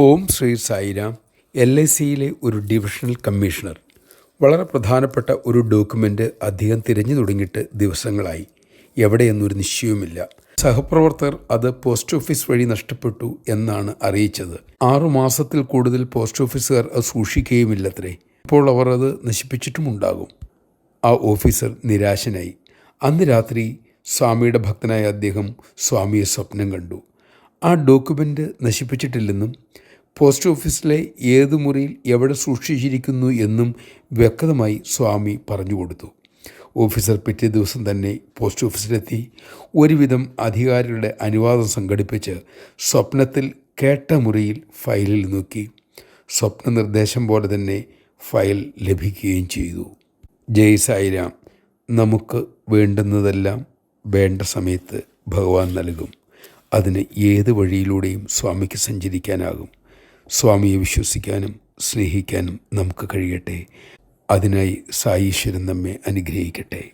Om Shri Sairam L I സിയിലെ ഒരു divisional commissioner. വളരെ പ്രധാനപ്പെട്ട ഒരു ഡോക്യുമെന്റ് അധികം തിരഞ്ഞു തുടങ്ങിയിട്ട് ദിവസങ്ങളായി. എവിടെയെന്നൊരു നിശ്ചയവുമില്ല. സഹപ്രവർത്തകർ അത് പോസ്റ്റ് ഓഫീസ് വഴി നഷ്ടപ്പെട്ടു എന്നാണ് അറിയിച്ചത്. ആറു മാസത്തിൽ കൂടുതൽ പോസ്റ്റ് ഓഫീസുകാർ അത് സൂക്ഷിക്കുകയുമില്ലത്രേ. ഇപ്പോൾ അവർ അത് നശിപ്പിച്ചിട്ടുമുണ്ടാകും. ആ ഓഫീസർ നിരാശനായി. അന്ന് രാത്രി സ്വാമിയുടെ ഭക്തനായ അദ്ദേഹം സ്വാമിയെ സ്വപ്നം കണ്ടു. ആ ഡോക്യുമെന്റ് നശിപ്പിച്ചിട്ടില്ലെന്നും പോസ്റ്റ് ഓഫീസിലെ ഏത് മുറിയിൽ എവിടെ സൂക്ഷിച്ചിരിക്കുന്നു എന്നും വ്യക്തമായി സ്വാമി പറഞ്ഞു കൊടുത്തു. ഓഫീസർ പിറ്റേ ദിവസം തന്നെ പോസ്റ്റ് ഓഫീസിലെത്തി ഒരുവിധം അധികാരികളുടെ അനുവാദം സംഘടിപ്പിച്ച് സ്വപ്നത്തിൽ കേട്ട മുറിയിൽ ഫയലിൽ നോക്കി. സ്വപ്ന നിർദ്ദേശം പോലെ തന്നെ ഫയൽ ലഭിക്കുകയും ചെയ്തു. ജയ് സായിരാം നമുക്ക് വേണ്ടുന്നതെല്ലാം വേണ്ട സമയത്ത് ഭഗവാൻ നൽകും. അതിന് ഏത് വഴിയിലൂടെയും സ്വാമിക്ക് സഞ്ചരിക്കാനാകും. സ്വാമിയെ വിശ്വസിക്കാനും സ്നേഹിക്കാനും നമുക്ക് കഴിയട്ടെ. അതിനായി സായീശ്വരൻ നമ്മെ അനുഗ്രഹിക്കട്ടെ.